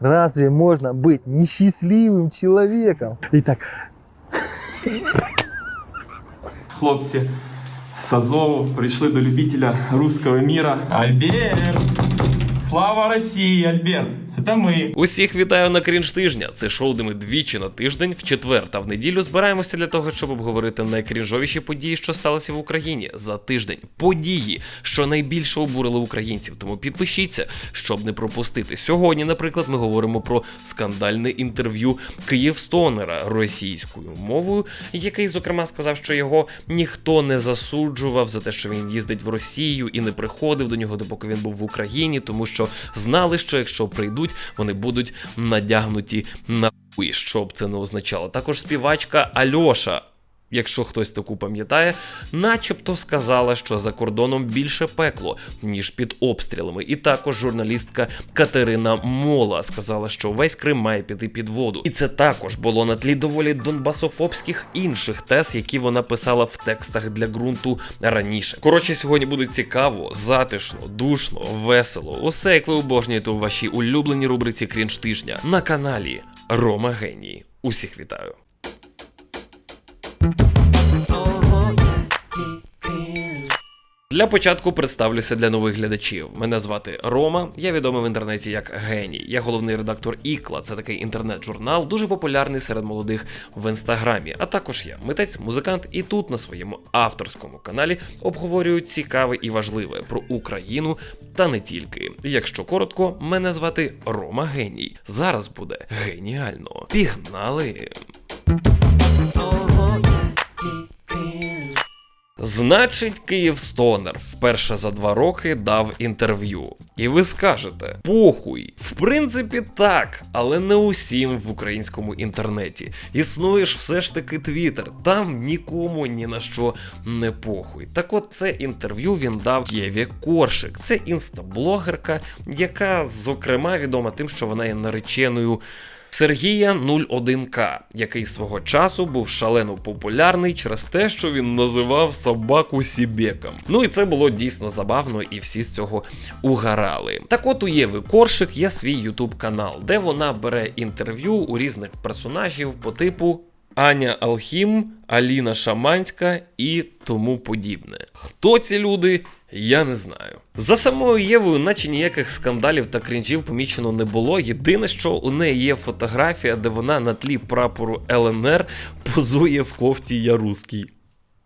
Разве можно быть несчастливым человеком? Итак, Хлопці з Азову прийшли до любителя руського міра. Альберт! Слава Росії, Альберт! Це ми. Усіх вітаю на крінж тижня. Це шоу, де ми двічі на тиждень, в четвер та в неділю збираємося для того, щоб обговорити найкрінжовіші події, що сталися в Україні за тиждень. Події, що найбільше обурили українців. Тому підпишіться, щоб не пропустити. Сьогодні, наприклад, ми говоримо про скандальне інтерв'ю Київстонера російською мовою, який, зокрема, сказав, що його ніхто не засуджував за те, що він їздить в Росію і не приходив до нього, допоки він був в Україні, тому що знали, що якщо прийдуть, вони будуть надягнуті на хуй, що б це не означало. Також співачка Альоша. Якщо хтось таку пам'ятає, начебто сказала, що за кордоном більше пекло, ніж під обстрілами. І також журналістка Катерина Мола сказала, що весь Крим має піти під воду. І це також було на тлі доволі донбасофобських інших тез, які вона писала в текстах для ґрунту раніше. Коротше, сьогодні буде цікаво, затишно, душно, весело. Усе як ви обожнюєте у вашій улюбленій рубриці Крінж тижня на каналі Рома Геній. Усіх вітаю. Для початку представлюся для нових глядачів. Мене звати Рома. Я відомий в інтернеті як геній. Я головний редактор Ікла. Це такий інтернет-журнал, дуже популярний серед молодих в інстаграмі. А також я митець, музикант, і тут на своєму авторському каналі обговорюю цікаве і важливе про Україну та не тільки. Якщо коротко, мене звати Рома Геній. Зараз буде геніально. Пігнали! Значить, Київстонер вперше за два роки дав інтерв'ю. І ви скажете: похуй. В принципі, так, але не усім в українському інтернеті. Існує ж все ж таки Твіттер, там нікому ні на що не похуй. Так от це інтерв'ю він дав Єві Коршик. Це інстаблогерка, яка, зокрема, відома тим, що вона є нареченою. Сергія 01К, який свого часу був шалено популярний через те, що він називав собаку Сібеком. Ну і це було дійсно забавно, і всі з цього угорали. Так от у Єви Коршик є свій ютуб канал, де вона бере інтерв'ю у різних персонажів по типу Аня Алхім, Аліна Шаманська і тому подібне. Хто ці люди? Я не знаю. За самою Євою, наче ніяких скандалів та крінжів помічено не було. Єдине, що у неї є фотографія, де вона на тлі прапору ЛНР позує в кофті Я русський.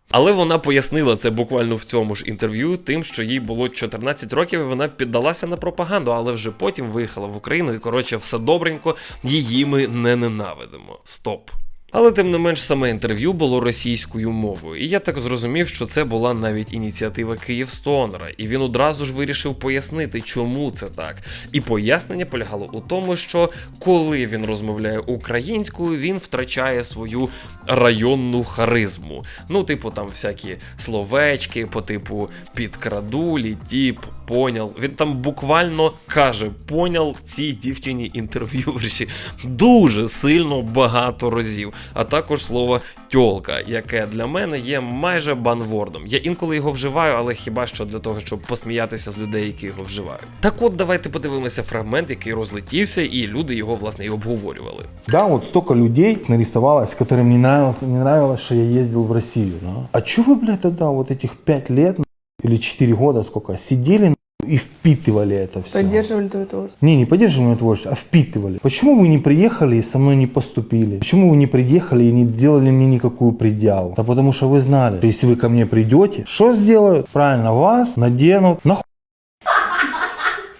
Але вона пояснила це буквально в цьому ж інтерв'ю, тим, що їй було 14 років, і вона піддалася на пропаганду, але вже потім виїхала в Україну, і коротше, все добренько, її ми не ненавидимо. Стоп. Але тим не менш саме інтерв'ю було російською мовою, і я так зрозумів, що це була навіть ініціатива Київстонера, і він одразу ж вирішив пояснити, чому це так. І пояснення полягало у тому, що коли він розмовляє українською, він втрачає свою районну харизму. Ну, типу, там всякі словечки, по типу підкрадулі, тіп, понял. Він там буквально каже, понял цій дівчині інтерв'юерші дуже сильно багато разів а також слово тьолка, яке для мене є майже банвордом. Я інколи його вживаю, але хіба що для того, щоб посміятися з людей, які його вживають. Так от давайте подивимося фрагмент, який розлетівся, і люди його власне і обговорювали. Да, вот столько людей нарисовалось, которым не нравилось, не нравилось, что я ездил в Россию. Да? А чё вы, блядь, тогда вот этих пять лет на- или четыре года, сколько, сидели на- и впитывали это все? Поддерживали твой творчество. Не, не поддерживали мое творчество, а впитывали. Почему вы не приехали и со мной не поступили? Почему вы не приехали и не делали мне никакую предъяву? Да потому что вы знали, что если вы ко мне придете, что сделают? Правильно, вас наденут на.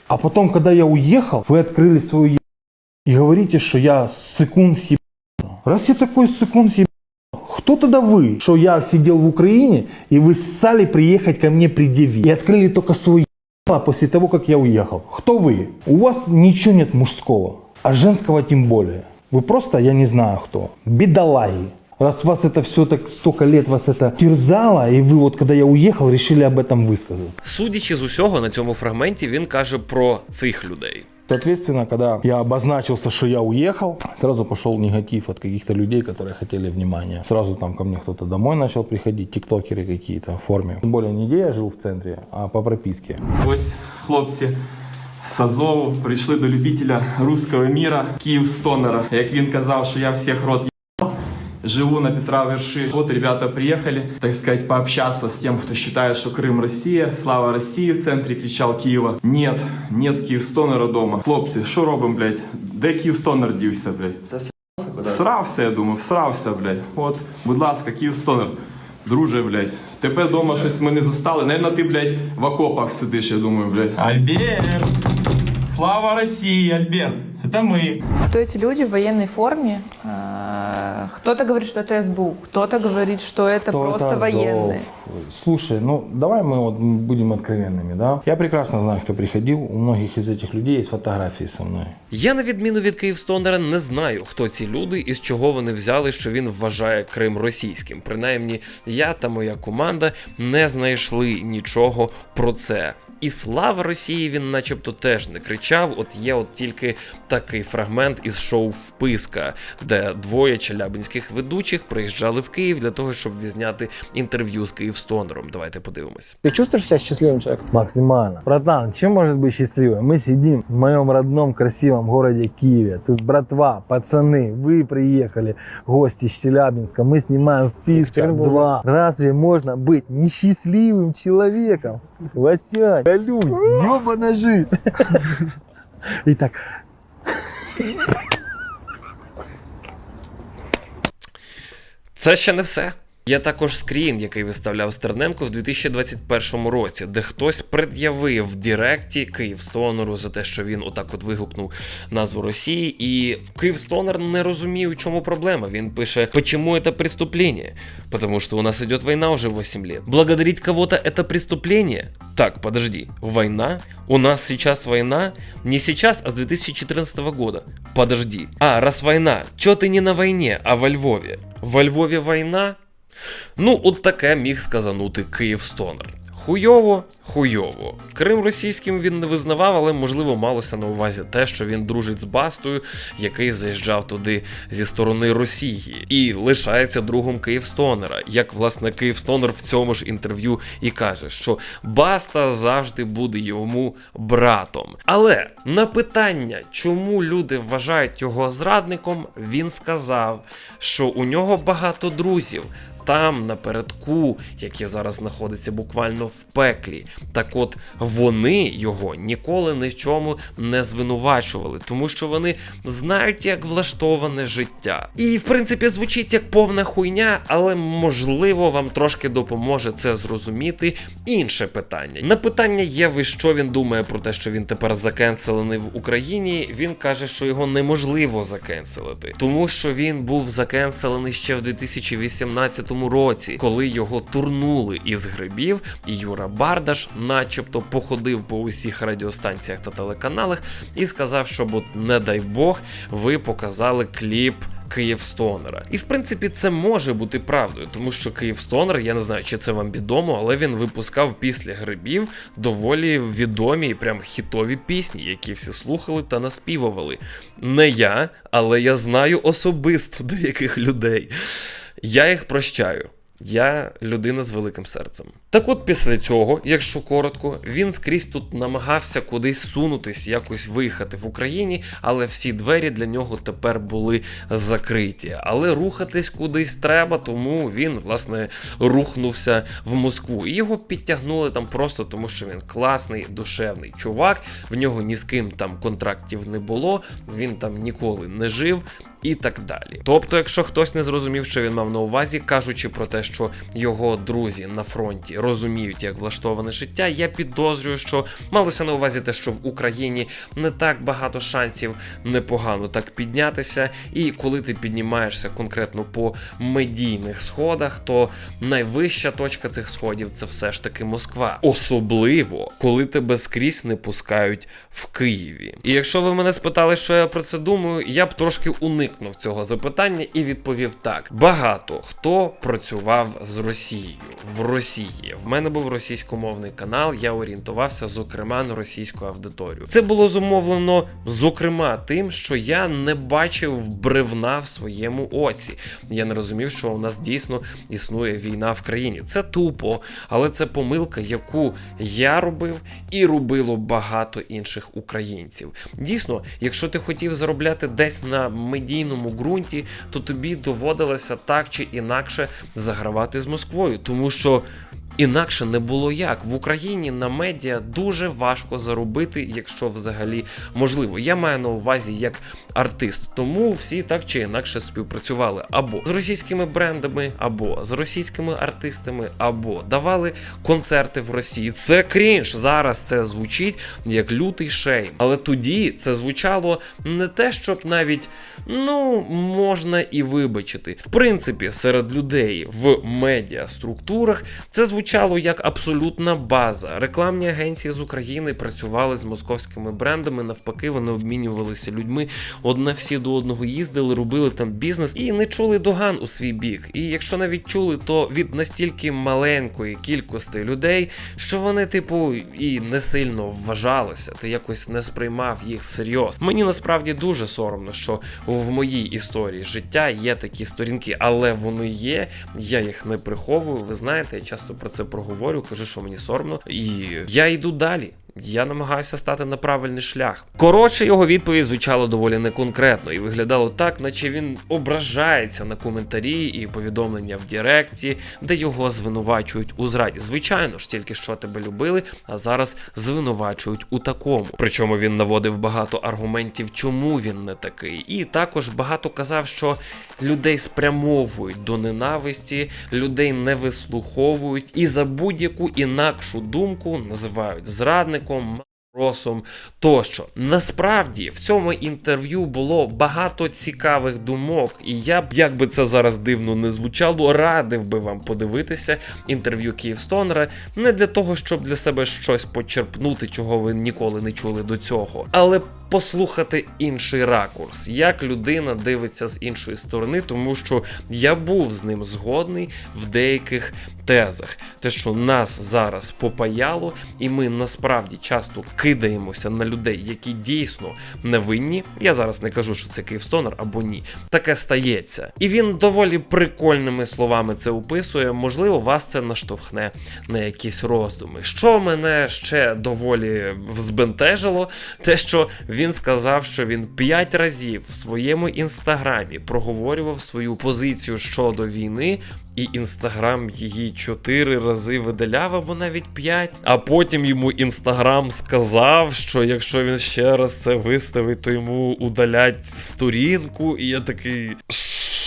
А потом, когда я уехал, вы открыли свою е- и говорите, что я сыкун съеб... Раз я такой сыкун съеб... Кто тогда вы, что я сидел в Украине, и вы ссали приехать ко мне предъявить? И открыли только свой после того, как я уехал. Кто вы? У вас ничего нет мужского, а женского тем более. Вы просто, я не знаю кто, бедолаги. Раз вас это все так столько лет вас это терзало, и вы вот когда я уехал, решили об этом высказаться. Судячи з усього, на цьому фрагменті він каже про цих людей. Соответственно, когда я обозначился, что я уехал, сразу пошел негатив от каких-то людей, которые хотели внимания. Сразу там ко мне кто-то домой начал приходить, тиктокеры какие-то в форме. Тем более не где я жил в центре, а по прописке. Ось хлопці з Азову прийшли до любителя руського міра Київстонера. Як він казав, що я всіх рот їбав, Живу на Петра Верши. Вот ребята приехали, так сказать, пообщаться с тем, кто считает, что Крым Россия, слава России в центрі кричал Києва. Нет, нет Київстонера дома. Хлопці, що робимо, блядь? Де Київстонер дівся, блядь? Всрався, я думаю, всрався, блядь. От, будь ласка, Київстонер. Друже, блядь, тебе дома щось ми не застали. Наверно, ти, блядь, в окопах сидиш, я думаю, блядь. Альберт! Слава России, Альберт! Это мы. Кто эти люди в военной форме? А, Кто-то говорит, что это СБУ, кто-то говорит, что это Кто просто Азов? военные. Слушай, ну давай мы вот будем откровенными, да? Я прекрасно знаю, кто приходил. У многих из этих людей есть фотографии со мной. Я, на відміну від Київстонера, не знаю, хто ці люди і з чого вони взяли, що він вважає Крим російським. Принаймні, я та моя команда не знайшли нічого про це. І слава Росії він, начебто, теж не кричав. От є от тільки такий фрагмент із шоу Вписка, де двоє челябинських ведучих приїжджали в Київ для того, щоб відзняти інтерв'ю з Київстонером. Давайте подивимось. Ты чувствуешь себя счастливым человеком? Максимально. Братан, чем может быть счастливым? Мы сидим в моем родном красивом городе Киеве. Тут братва, пацаны, вы приехали, гости из Челябинска. Мы снимаем вписка Петербурга. 2. Разве можно быть несчастливым человеком? Васянь, Галюнь, ёбана жизнь. так, Це ще не все. Є також скрін, який виставляв Стерненко в 2021 році, де хтось пред'явив в Діректі Київстонеру за те, що він отак от вигукнув назву Росії. І Київстонер не розуміє, у чому проблема. Він пише, почему это преступление? Потому что у нас идет война уже 8 лет. Благодарить кого-то это преступление? Так, подожди, война? У нас сейчас война? Не сейчас, а с 2014 года. Подожди. А, раз война, чё ты не на войне, а во Львові? Во Львові війна? Ну, от таке міг сказанути Київстонер. Хуйово, хуйово. Крим російським він не визнавав, але можливо малося на увазі те, що він дружить з Бастою, який заїжджав туди зі сторони Росії, і лишається другом Київстонера. Як власне Київстонер в цьому ж інтерв'ю і каже, що Баста завжди буде йому братом. Але на питання, чому люди вважають його зрадником, він сказав, що у нього багато друзів там напередку, яке зараз знаходиться буквально в пеклі. Так от вони його ніколи ні в чому не звинувачували, тому що вони знають, як влаштоване життя. І в принципі звучить як повна хуйня, але можливо вам трошки допоможе це зрозуміти. Інше питання. На питання Єви, що він думає про те, що він тепер закенселений в Україні. Він каже, що його неможливо закенселити, тому що він був закенселений ще в 2018 році, коли його турнули із грибів, і Юра Бардаш, начебто, походив по усіх радіостанціях та телеканалах і сказав, що, от, не дай Бог, ви показали кліп. Київстонера. І в принципі це може бути правдою, тому що Київстонер, я не знаю, чи це вам відомо, але він випускав після грибів доволі відомі і прям хітові пісні, які всі слухали та наспівували. Не я, але я знаю особисто деяких людей. Я їх прощаю. Я людина з великим серцем. Так от після цього, якщо коротко, він скрізь тут намагався кудись сунутись, якось виїхати в Україні, але всі двері для нього тепер були закриті. Але рухатись кудись треба, тому він, власне, рухнувся в Москву. І його підтягнули там просто тому, що він класний, душевний чувак. В нього ні з ким там контрактів не було, він там ніколи не жив і так далі. Тобто, якщо хтось не зрозумів, що він мав на увазі, кажучи про те, що його друзі на фронті розуміють, як влаштоване життя, я підозрюю, що малося на увазі те, що в Україні не так багато шансів непогано так піднятися. І коли ти піднімаєшся конкретно по медійних сходах, то найвища точка цих сходів це все ж таки Москва. Особливо, коли тебе скрізь не пускають в Києві. І якщо ви мене спитали, що я про це думаю, я б трошки уникнув цього запитання і відповів так: багато хто працював. Співпрацював з Росією в Росії. В мене був російськомовний канал. Я орієнтувався зокрема на російську аудиторію. Це було зумовлено зокрема тим, що я не бачив бревна в своєму оці. Я не розумів, що у нас дійсно існує війна в країні. Це тупо, але це помилка, яку я робив і робило багато інших українців. Дійсно, якщо ти хотів заробляти десь на медійному ґрунті, то тобі доводилося так чи інакше загравати з Москвою, тому що. Інакше не було як в Україні на медіа дуже важко заробити, якщо взагалі можливо. Я маю на увазі як артист, тому всі так чи інакше співпрацювали або з російськими брендами, або з російськими артистами, або давали концерти в Росії. Це крінж. Зараз це звучить як лютий шейм. Але тоді це звучало не те, щоб навіть ну можна і вибачити. В принципі, серед людей в медіа структурах це звучало як абсолютна база. Рекламні агенції з України працювали з московськими брендами. Навпаки, вони обмінювалися людьми. Одне всі до одного їздили, робили там бізнес і не чули доган у свій бік. І якщо навіть чули, то від настільки маленької кількості людей, що вони, типу, і не сильно вважалися, ти якось не сприймав їх всерйоз. Мені насправді дуже соромно, що в моїй історії життя є такі сторінки, але вони є. Я їх не приховую. Ви знаєте, я часто про проговорю, кажу, що мені соромно, і я йду далі. Я намагаюся стати на правильний шлях. Коротше, його відповідь звучала доволі неконкретно і виглядало так, наче він ображається на коментарі і повідомлення в Діректі, де його звинувачують у зраді. Звичайно ж, тільки що тебе любили, а зараз звинувачують у такому. Причому він наводив багато аргументів, чому він не такий. І також багато казав, що людей спрямовують до ненависті, людей не вислуховують і за будь-яку інакшу думку називають зрадником. Росом тощо. Насправді в цьому інтерв'ю було багато цікавих думок, і я б, як би це зараз дивно не звучало, радив би вам подивитися інтерв'ю Київстонера не для того, щоб для себе щось почерпнути, чого ви ніколи не чули до цього, але послухати інший ракурс, як людина дивиться з іншої сторони, тому що я був з ним згодний в деяких тезах. Те, що нас зараз попаяло, і ми насправді часто кидаємося на людей, які дійсно невинні. Я зараз не кажу, що це Київстонер або ні. Таке стається. І він доволі прикольними словами це описує. Можливо, вас це наштовхне на якісь роздуми. Що мене ще доволі збентежило, те, що він сказав, що він п'ять разів в своєму інстаграмі проговорював свою позицію щодо війни. І інстаграм її чотири рази видаляв або навіть п'ять. А потім йому інстаграм сказав, що якщо він ще раз це виставить, то йому удалять сторінку. І я такий.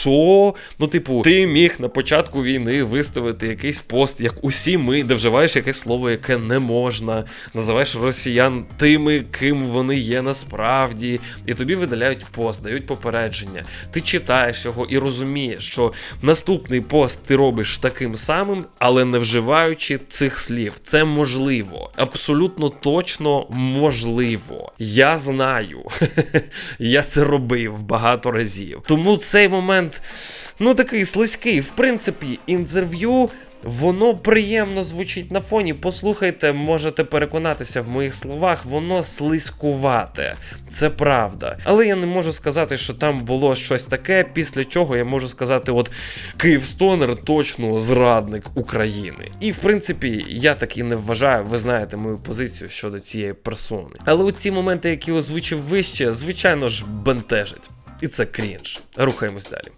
Що? Ну, типу, ти міг на початку війни виставити якийсь пост, як усі ми, де вживаєш якесь слово, яке не можна, називаєш росіян тими, ким вони є насправді, і тобі видаляють пост, дають попередження. Ти читаєш його і розумієш, що наступний пост ти робиш таким самим, але не вживаючи цих слів. Це можливо. Абсолютно точно можливо. Я знаю. Я це робив багато разів. Тому цей момент, ну такий слизький. В принципі, інтерв'ю. Воно приємно звучить на фоні. Послухайте, можете переконатися в моїх словах, воно слизькувате. Це правда. Але я не можу сказати, що там було щось таке, після чого я можу сказати, от Київстонер точно зрадник України. І в принципі, я так і не вважаю, ви знаєте мою позицію щодо цієї персони. Але у ці моменти, які озвучив вище, звичайно ж, бентежить. І це крінж. Рухаємось далі.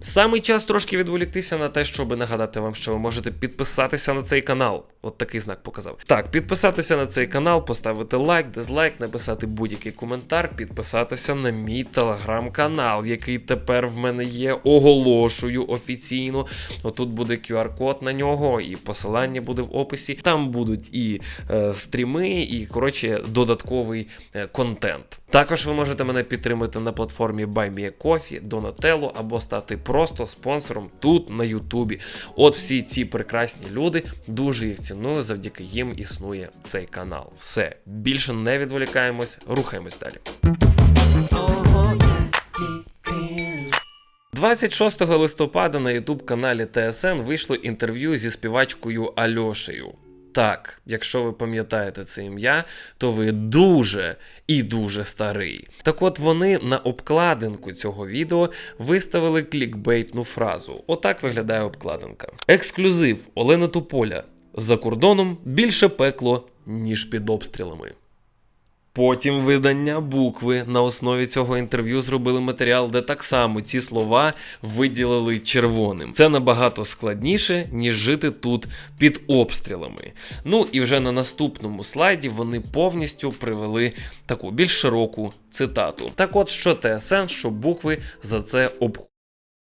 Саме час трошки відволіктися на те, щоб нагадати вам, що ви можете підписатися на цей канал. От такий знак показав. Так, підписатися на цей канал, поставити лайк, дизлайк, написати будь-який коментар, підписатися на мій телеграм-канал, який тепер в мене є. Оголошую офіційно. Отут буде QR-код на нього, і посилання буде в описі. Там будуть і е, стріми, і коротше додатковий е, контент. Також ви можете мене підтримати на платформі BuyMeACoffee, Donatello або стати просто спонсором тут на Ютубі. От всі ці прекрасні люди, дуже їх ціную, завдяки їм існує цей канал. Все, більше не відволікаємось, рухаємось далі. 26 листопада на ютуб каналі ТСН вийшло інтерв'ю зі співачкою Альошею. Так, якщо ви пам'ятаєте це ім'я, то ви дуже і дуже старий. Так от вони на обкладинку цього відео виставили клікбейтну фразу. Отак виглядає обкладинка. Ексклюзив Олена Туполя. За кордоном більше пекло, ніж під обстрілами. Потім видання букви на основі цього інтерв'ю зробили матеріал, де так само ці слова виділили червоним. Це набагато складніше, ніж жити тут під обстрілами. Ну і вже на наступному слайді вони повністю привели таку більш широку цитату. Так от, що ТСН, що букви за це обходять.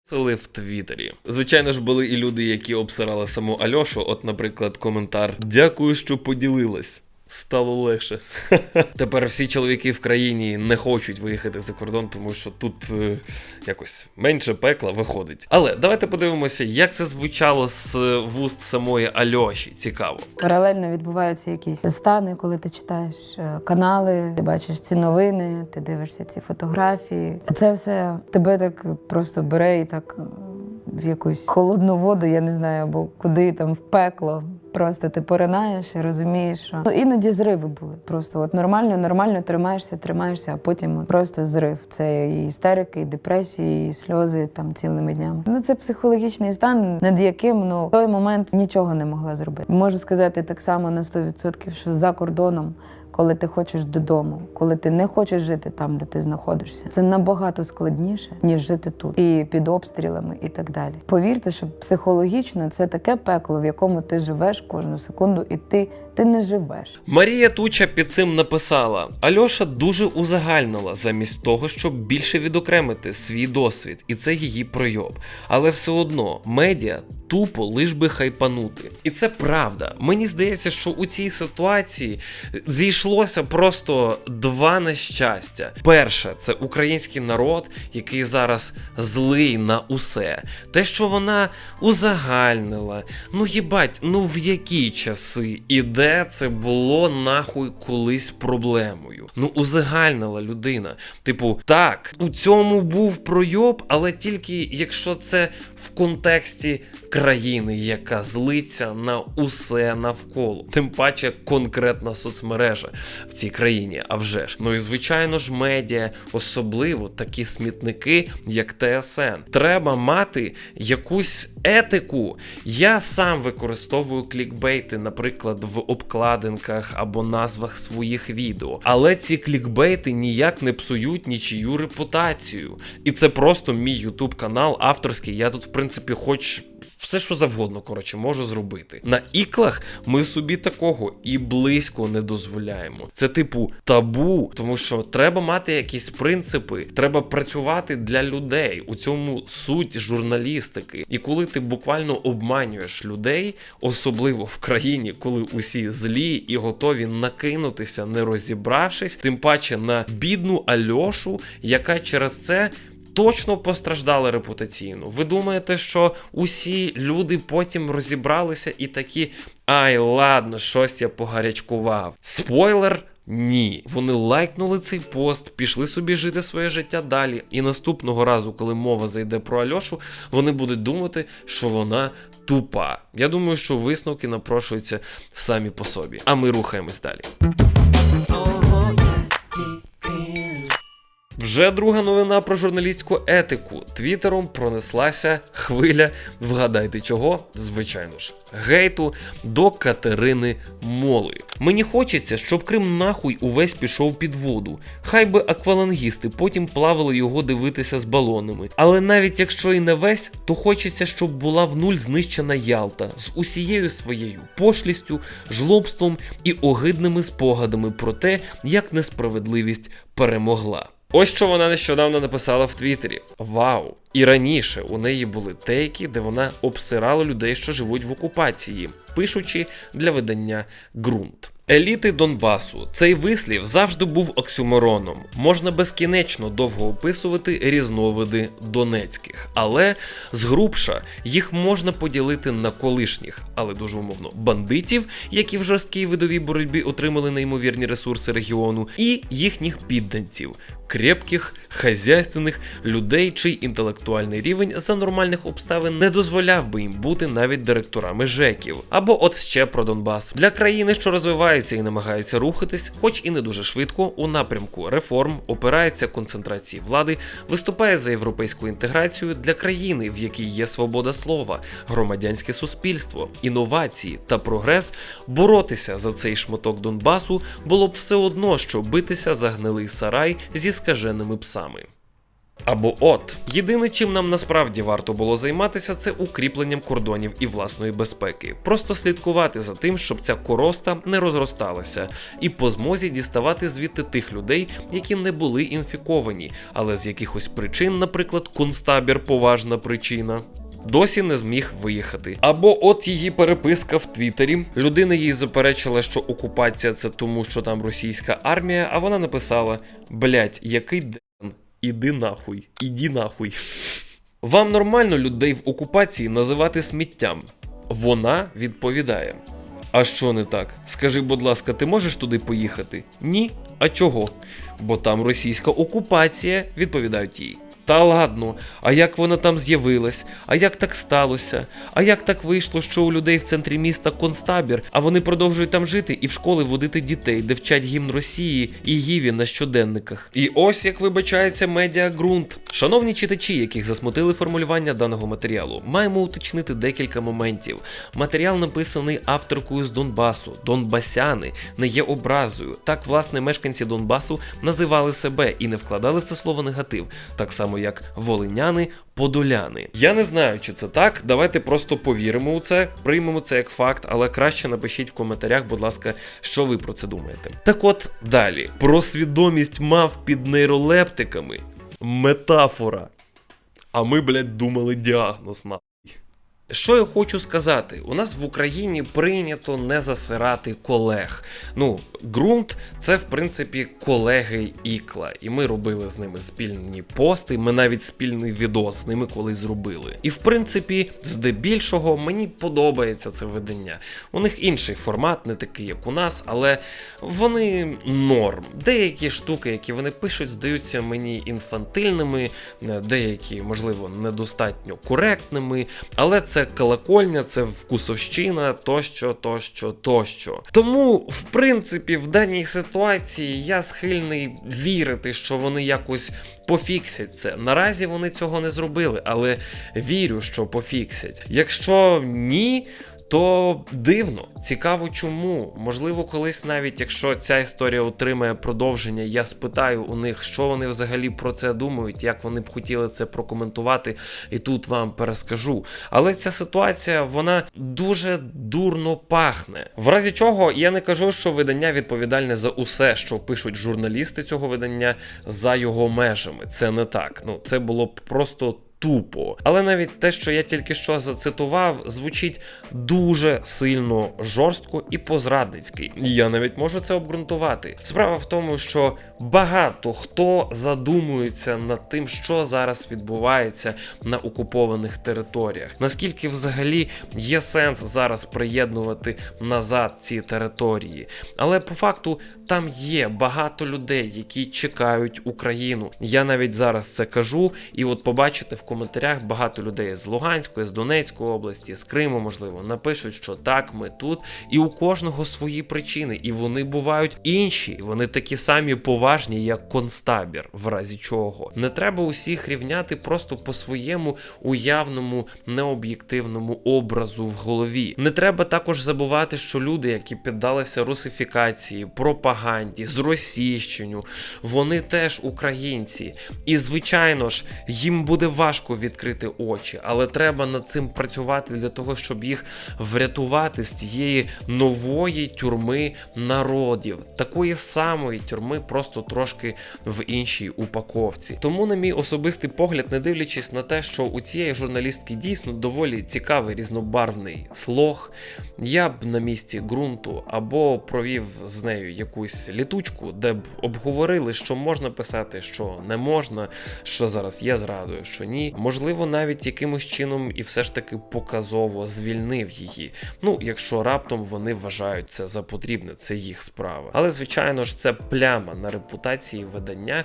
Сили в Твіттері. Звичайно ж, були і люди, які обсирали саму Альошу. От, наприклад, коментар Дякую, що поділилась. Стало легше. Тепер всі чоловіки в країні не хочуть виїхати за кордон, тому що тут е, якось менше пекла виходить. Але давайте подивимося, як це звучало з вуст самої Альоші. Цікаво. Паралельно відбуваються якісь стани, коли ти читаєш е, канали, ти бачиш ці новини, ти дивишся ці фотографії. Це все тебе так просто бере і так е, в якусь холодну воду, я не знаю, або куди там в пекло. Просто ти поринаєш і розумієш, що ну, іноді зриви були. Просто от нормально, нормально тримаєшся, тримаєшся, а потім от просто зрив. Це і істерики, і депресії, і сльози там цілими днями. Ну це психологічний стан, над яким ну в той момент нічого не могла зробити. Можу сказати так само на 100%, що за кордоном. Коли ти хочеш додому, коли ти не хочеш жити там, де ти знаходишся, це набагато складніше, ніж жити тут і під обстрілами, і так далі. Повірте, що психологічно це таке пекло, в якому ти живеш кожну секунду, і ти, ти не живеш. Марія Туча під цим написала: Альоша дуже узагальнила замість того, щоб більше відокремити свій досвід, і це її пройоб. Але все одно медіа тупо лиш би хайпанути. І це правда. Мені здається, що у цій ситуації зійшлося просто два нещастя. Перше, це український народ, який зараз злий на усе. Те, що вона узагальнила. Ну їбать, ну в які часи і де це було нахуй колись проблемою. Ну узагальнила людина. Типу, так, у цьому був пройоб, але тільки якщо це в контексті країни, яка злиться на усе навколо. Тим паче конкретна соцмережа в цій країні, а вже ж. Ну і звичайно ж, медіа, особливо такі смітники, як ТСН. Треба мати якусь етику. Я сам використовую клікбейти, наприклад, в обкладинках або назвах своїх відео. Але ці клікбейти ніяк не псують нічию репутацію. І це просто мій ютуб канал авторський. Я тут, в принципі, хоч. Все, що завгодно, коротше, можу зробити. На іклах ми собі такого і близько не дозволяємо. Це типу табу, тому що треба мати якісь принципи, треба працювати для людей. У цьому суть журналістики. І коли ти буквально обманюєш людей, особливо в країні, коли усі злі і готові накинутися, не розібравшись, тим паче на бідну Альошу, яка через це точно постраждали репутаційно. Ви думаєте, що усі люди потім розібралися і такі. Ай, ладно, щось я погарячкував. Спойлер. Ні, вони лайкнули цей пост, пішли собі жити своє життя далі. І наступного разу, коли мова зайде про Альошу, вони будуть думати, що вона тупа. Я думаю, що висновки напрошуються самі по собі. А ми рухаємось далі. Вже друга новина про журналістську етику. Твіттером пронеслася хвиля, вгадайте чого? Звичайно ж, гейту до Катерини Моли. Мені хочеться, щоб Крим нахуй увесь пішов під воду. Хай би аквалангісти потім плавали його дивитися з балонами. Але навіть якщо і не весь, то хочеться, щоб була в нуль знищена Ялта з усією своєю пошлістю, жлобством і огидними спогадами про те, як несправедливість перемогла. Ось що вона нещодавно написала в Твіттері. Вау! І раніше у неї були тейки, де вона обсирала людей, що живуть в окупації, пишучи для видання ґрунт. Еліти Донбасу. Цей вислів завжди був оксюмороном. Можна безкінечно довго описувати різновиди донецьких, але згрубша їх можна поділити на колишніх, але дуже умовно бандитів, які в жорсткій видовій боротьбі отримали неймовірні ресурси регіону, і їхніх підданців. Крепких, хазяйственних людей, чий інтелектуальний рівень за нормальних обставин не дозволяв би їм бути навіть директорами ЖЕКів. Або от ще про Донбас для країни, що розвивається і намагається рухатись, хоч і не дуже швидко, у напрямку реформ, опирається концентрації влади, виступає за європейську інтеграцію для країни, в якій є свобода слова, громадянське суспільство, інновації та прогрес. Боротися за цей шматок Донбасу було б все одно, що битися за гнилий сарай зі скаженими псами. Або от єдине, чим нам насправді варто було займатися, це укріпленням кордонів і власної безпеки. Просто слідкувати за тим, щоб ця короста не розросталася, і по змозі діставати звідти тих людей, які не були інфіковані, але з якихось причин, наприклад, концтабір поважна причина. Досі не зміг виїхати. Або от її переписка в Твіттері. Людина їй заперечила, що окупація це тому, що там російська армія, а вона написала: блять, який іди нахуй, іди нахуй. Вам нормально людей в окупації називати сміттям? Вона відповідає: А що не так? Скажи, будь ласка, ти можеш туди поїхати? Ні. А чого? Бо там російська окупація, відповідають їй. Та ладно, а як вона там з'явилась? А як так сталося? А як так вийшло, що у людей в центрі міста концтабір, а вони продовжують там жити і в школи водити дітей, де вчать гімн Росії і Гіві на щоденниках? І ось як вибачається медіа ґрунт. Шановні читачі, яких засмутили формулювання даного матеріалу, маємо уточнити декілька моментів. Матеріал написаний авторкою з Донбасу. Донбасяни не є образою. Так, власне, мешканці Донбасу називали себе і не вкладали в це слово негатив, так само як волиняни, подоляни. Я не знаю, чи це так. Давайте просто повіримо у це, приймемо це як факт, але краще напишіть в коментарях, будь ласка, що ви про це думаєте. Так от далі. Про свідомість мав під нейролептиками. Метафора. А ми, блядь, думали діагноз на. Що я хочу сказати? У нас в Україні прийнято не засирати колег. Ну, ґрунт це в принципі колеги Ікла, і ми робили з ними спільні пости. Ми навіть спільний відос з ними колись зробили. І в принципі, здебільшого мені подобається це видання. У них інший формат, не такий, як у нас, але вони норм. Деякі штуки, які вони пишуть, здаються мені інфантильними, деякі, можливо, недостатньо коректними, але це колокольня, це вкусовщина, тощо, тощо, тощо. Тому, в принципі, в даній ситуації я схильний вірити, що вони якось пофіксять це. Наразі вони цього не зробили, але вірю, що пофіксять. Якщо ні. То дивно, цікаво, чому. Можливо, колись навіть якщо ця історія отримає продовження, я спитаю у них, що вони взагалі про це думають, як вони б хотіли це прокоментувати, і тут вам перескажу. Але ця ситуація вона дуже дурно пахне. В разі чого я не кажу, що видання відповідальне за усе, що пишуть журналісти цього видання за його межами. Це не так. Ну це було б просто тупо. Але навіть те, що я тільки що зацитував, звучить дуже сильно жорстко і по-зрадницьки. І Я навіть можу це обґрунтувати. Справа в тому, що багато хто задумується над тим, що зараз відбувається на окупованих територіях. Наскільки взагалі є сенс зараз приєднувати назад ці території? Але по факту там є багато людей, які чекають Україну. Я навіть зараз це кажу, і от побачите в коментарях багато людей з Луганської, з Донецької області, з Криму, можливо, напишуть, що так, ми тут, і у кожного свої причини, і вони бувають інші. Вони такі самі поважні, як концтабір, в разі чого. Не треба усіх рівняти просто по своєму уявному необ'єктивному образу в голові. Не треба також забувати, що люди, які піддалися русифікації, пропаганді, зросійщенню, вони теж українці. І звичайно ж, їм буде важко важко відкрити очі, але треба над цим працювати для того, щоб їх врятувати з тієї нової тюрми народів, такої самої тюрми, просто трошки в іншій упаковці. Тому, на мій особистий погляд, не дивлячись на те, що у цієї журналістки дійсно доволі цікавий різнобарвний слог, я б на місці ґрунту або провів з нею якусь літучку, де б обговорили, що можна писати, що не можна, що зараз є зрадою, що ні. Можливо, навіть якимось чином і все ж таки показово звільнив її. Ну, якщо раптом вони вважають це за потрібне, це їх справа. Але звичайно ж, це пляма на репутації видання.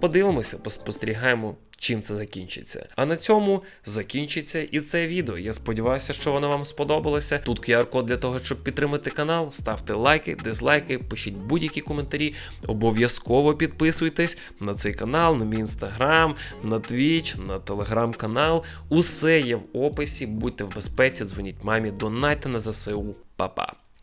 Подивимося, поспостерігаємо. Чим це закінчиться? А на цьому закінчиться і це відео. Я сподіваюся, що воно вам сподобалося. Тут QR-код для того, щоб підтримати канал. Ставте лайки, дизлайки, пишіть будь-які коментарі. Обов'язково підписуйтесь на цей канал, на мій інстаграм, на твіч, на телеграм-канал. Усе є в описі. Будьте в безпеці, дзвоніть мамі, донайте на ЗСУ. Па-па.